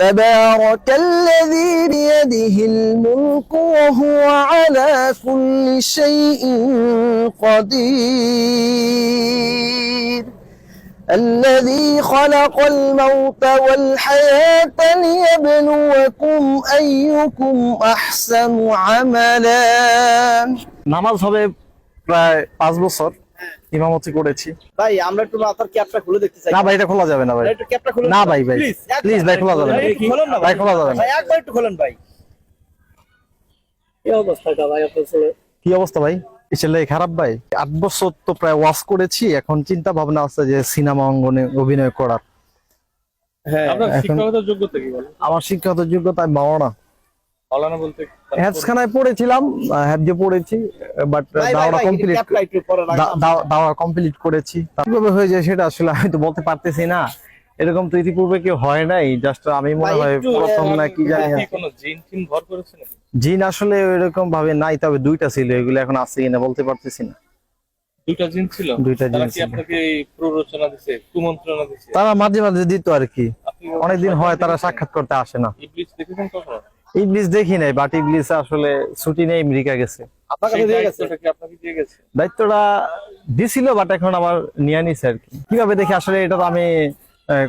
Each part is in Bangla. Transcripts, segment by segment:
تبارك الذي بيده الملك وهو على كل شيء قدير الذي خلق الموت والحياة ليبلوكم أيكم أحسن عملا নামাজ হবে প্রায় পাঁচ বছর ইমামতি করেছি। ভাই আমরা একটু মাথার ক্যাপটা খুলে দেখতে চাই। না ভাই এটা খোলা যাবে না ভাই। ক্যাপটা খুলে না ভাই ভাই। প্লিজ প্লিজ ভাই খোলা যাবে না। ভাই খোলা যাবে না। ভাই একবার একটু খোলেন ভাই। কি অবস্থাটা ভাই আপনার ছেলে? কি অবস্থা ভাই? ছেলে খারাপ ভাই? আট বছর তো প্রায় ওয়াশ করেছি এখন চিন্তা ভাবনা আছে যে সিনেমা অঙ্গনে অভিনয় করার। হ্যাঁ। আপনার শিক্ষাগত যোগ্যতা কি বলেন? আমার শিক্ষাগত যোগ্যতা আমি মাওনা বলতে পড়েছিলাম পড়েছি বাট কমপ্লিট দাওয়া কমপ্লিট করেছি। কীভাবে হয়ে যায় সেটা আসলে আমি তো বলতে পারতেছি না। এরকম তো ইতিপূর্বে কেউ হয় নাই জাস্ট আমি মনে হয় প্রথম না কি জানি না। কি কোনো জিন টিন ভর করেছে নাকি? জিন আসলে ওইরকম ভাবে নাই তবে দুইটা ছিল এগুলো এখন আছে কিনা বলতে পারতেছি না। দুইটা জিন ছিল? দুইটা জিন তারা ছিল। আপনাকে প্ররোচনা দিছে কুমন্ত্রণা দিছে? তারা মাঝে মাঝে দিত আর কি। অনেকদিন হয় তারা সাক্ষাৎ করতে আসে না। ইবলিস দেখেছেন কখনো? ইংলিশ দেখি নাই বাট ইংলিশ আসলে ছুটি নেই আমেরিকা গেছে। আপনার সেই কাছে দিয়ে গেছে? দায়িত্বটা কি আপনাকে দিয়ে গেছে? দায়িত্বটা দিছিল বাট এখন আবার নিয়ে নিছে আর কি। কীভাবে দেখি? আসলে এটা তো আমি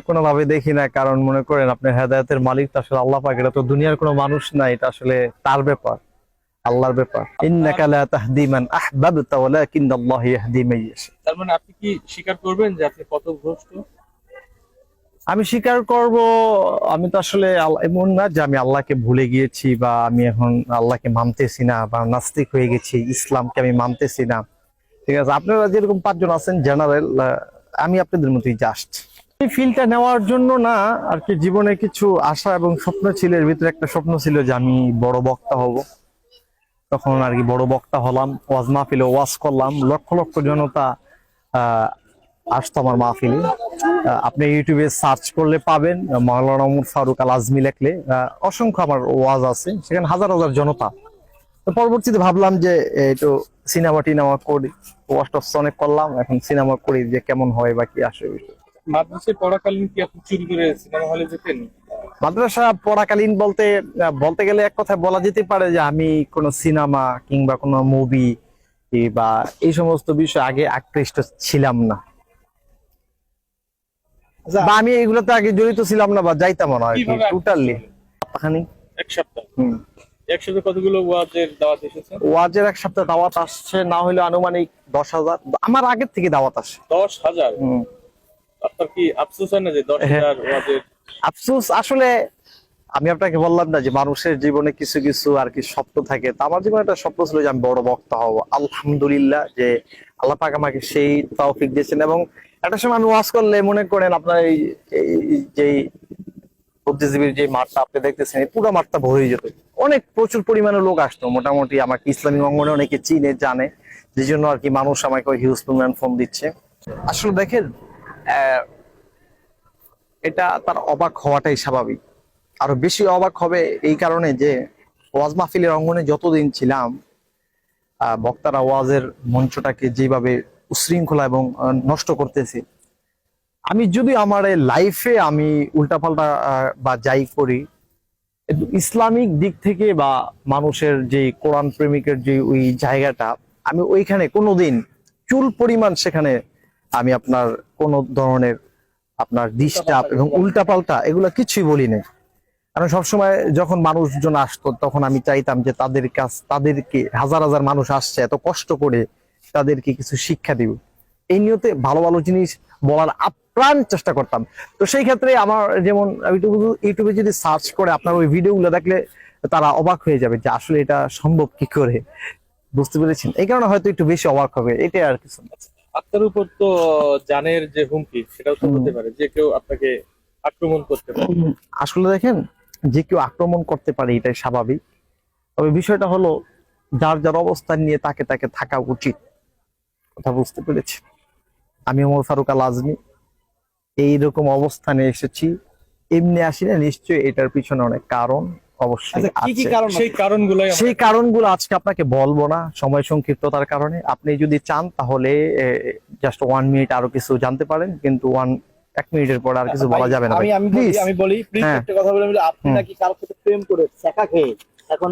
কোনোভাবে দেখি না কারণ মনে করেন আপনার হেদায়তের মালিক তো আসলে আল্লাহ পাক এটা তো দুনিয়ার কোনো মানুষ না এটা আসলে তার ব্যাপার আল্লাহর ব্যাপার। ইন্নাকা লা তাহদি মান আহবাবতা ওয়ালাকিন্নাল্লাহু ইয়াহদি মান ইয়াশা। তার মানে আপনি কি স্বীকার করবেন যে আপনি কত ভ্রষ্ট আমি স্বীকার করব, আমি তো আসলে এমন না যে আমি আল্লাহকে ভুলে গিয়েছি বা আমি এখন আল্লাহকে মানতেছি না বা নাস্তিক হয়ে গেছি, ইসলামকে আমি মানতেছি না। ঠিক আছে, আপনারা যেরকম পাঁচজন আছেন, জেনারেল আমি আপনাদের মতোই জাস্ট এই ফিলটা নেওয়ার জন্য না, আর কি জীবনে কিছু আশা এবং স্বপ্ন ছিল, এর ভিতরে একটা স্বপ্ন ছিল যে আমি বড় বক্তা হব। তখন আর কি বড় বক্তা হলাম, ওয়াজ মাহফিলে ওয়াজ করলাম, লক্ষ লক্ষ জনতা, আহ, আসতো আমার মাহফিলে। আপনি ইউটিউবে সার্চ করলে পাবেন মাওলানা উমর ফারুক আল আজমি লেখলে অসংখ্য আমার ওয়াজ আছে সেখানে হাজার হাজার জনতা। তো পরবর্তীতে ভাবলাম যে একটু সিনেমা টিনেমা করি। ওয়াশ টস অনেক করলাম এখন সিনেমা করি যে কেমন হয় বা কি আসে মাদ্রাসায় পড়াকালীন কি আপনি চুরি করে সিনেমা হলে যেতেন? মাদ্রাসা পড়াকালীন বলতে বলতে গেলে এক কথায় বলা যেতে পারে যে আমি কোনো সিনেমা কিংবা কোনো মুভি বা এই সমস্ত বিষয় আগে আকৃষ্ট ছিলাম না। বা আমি এগুলোতে আগে জড়িত ছিলাম না বা যাইতাম না আর কি টোটালি এক সপ্তাহ। এক সপ্তাহে কতগুলো ওয়াজের দাওয়াত এসেছে? ওয়াজের এক সপ্তাহ দাওয়াত আসছে না হলে আনুমানিক দশ হাজার। আমার আগের থেকে দাওয়াত আসে। দশ হাজার? হুম। আপনার কি আফসোস হয় না যে দশ হ্যাঁ। হাজার ওয়াজের? আফসোস আসলে আমি আপনাকে বললাম না যে মানুষের জীবনে কিছু কিছু আর কি স্বপ্ন থাকে। তো আমার জীবনে একটা স্বপ্ন ছিল যে আমি বড় বক্তা হব। আলহামদুলিল্লাহ যে আল্লাহ পাক আমাকে সেই তৌফিক দিয়েছেন এবং একটা সময় আমি ওয়াজ করলে মনে করেন আপনার এই যে বুদ্ধিজীবীর যে মাঠটা আপনি দেখতেছেন, এই পুরো মাঠটা ভরে যেত। অনেক প্রচুর পরিমাণে লোক আসতো। মোটামুটি আমাকে ইসলামী অঙ্গনে অনেকে চিনে, জানে। যে জন্য আর কি মানুষ আমাকে হিউজ পরিমাণ ফোন দিচ্ছে। আসলে দেখেন এটা তার অবাক হওয়াটাই স্বাভাবিক। আরও বেশি অবাক হবে এই কারণে যে ওয়াজ মাহফিলের অঙ্গনে যতদিন ছিলাম বক্তারা ওয়াজের মঞ্চটাকে যেভাবে উশৃঙ্খলা এবং নষ্ট করতেছে। আমি যদি আমার লাইফে আমি উল্টাপাল্টা বা যাই করি ইসলামিক দিক থেকে বা মানুষের যে কোরআন প্রেমিকের যে ওই জায়গাটা আমি ওইখানে কোনোদিন চুল পরিমাণ সেখানে আমি আপনার কোনো ধরনের আপনার ডিস্টার্ব এবং উল্টাপাল্টা এগুলো কিছুই বলি নাই। কারণ সবসময় যখন মানুষজন আসতো তখন আমি চাইতাম যে তাদের কাছ তাদেরকে হাজার হাজার মানুষ আসছে এত কষ্ট করে তাদেরকে কিছু শিক্ষা দিব। এই নিয়তে ভালো ভালো জিনিস বলার আপ্রাণ চেষ্টা করতাম। তো সেই ক্ষেত্রে আমার যেমন ইউটিউবে ইউটিউবে যদি সার্চ করে আপনার ওই ভিডিওগুলো দেখলে তারা অবাক হয়ে যাবে যে আসলে এটা সম্ভব কি করে। বুঝতে পেরেছেন? এই কারণে হয়তো একটু বেশি অবাক হবে এটাই আর কিছু না। আপনার উপর তো জানের যে হুমকি সেটাও তো হতে পারে যে কেউ আপনাকে আক্রমণ করতে পারে। আসলে দেখেন যে কেউ আক্রমণ করতে পারে এটাই স্বাভাবিক। তবে বিষয়টা হলো যার যার অবস্থান নিয়ে তাকে তাকে থাকা উচিত। কথা বুঝতে পেরেছি? আমি ওমর ফারুক আল আজমি এইরকম অবস্থানে এসেছি। এমনি আসি না নিশ্চয়ই এটার পিছনে অনেক কারণ অবশ্যই আচ্ছা সেই কারণগুলো আজকে আপনাকে বলব না সময় সংক্ষিপ্ততার কারণে। আপনি যদি চান তাহলে জাস্ট ওয়ান মিনিট আরও কিছু জানতে পারেন কিন্তু ওয়ান এক মিনিটের পর আর কিছু বলা যাবে না আমি আমি বলি আমি বলি প্লিজ হ্যাঁ। একটা কথা বলে আপনি। নাকি কারোর সাথে প্রেম করে শেখা খেয়ে এখন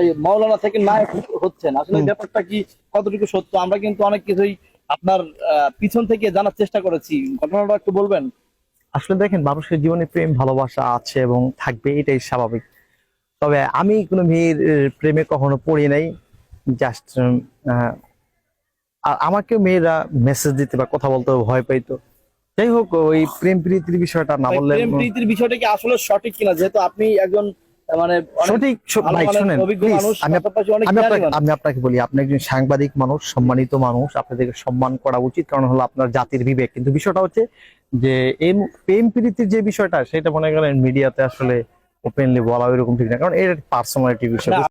এই মাওলানা থেকে নায়ক হচ্ছেন। আসলে ব্যাপারটা কি কতটুকু সত্য? আমরা কিন্তু অনেক কিছুই আপনার পিছন থেকে জানার চেষ্টা করেছি। ঘটনাটা একটু বলবেন? আসলে দেখেন মানুষের জীবনে প্রেম ভালোবাসা আছে এবং থাকবে এটাই স্বাভাবিক। তবে আমি কোনো মেয়ের প্রেমে কখনো পড়ি নাই। জাস্ট আর আমাকেও মেয়েরা মেসেজ দিতে বা কথা বলতে ভয় পাইতো। যাই হোক ওই প্রেম প্রীতির বিষয়টা না বললে প্রেম প্রীতির বিষয়টা কি আসলে সঠিক কিনা? যেহেতু আপনি একজন মানে সঠিক ভাই শুনেন আমি আপনাকে আমি আপনাকে বলি আপনি একজন সাংবাদিক মানুষ সম্মানিত মানুষ আপনাদেরকে সম্মান করা উচিত কারণ হলো আপনার জাতির বিবেক। কিন্তু বিষয়টা হচ্ছে যে এই প্রেম প্রীতির যে বিষয়টা সেটা মনে করেন মিডিয়াতে আসলে ওপেনলি বলা এরকম ঠিক না কারণ এর পার্সোনালিটি বিষয়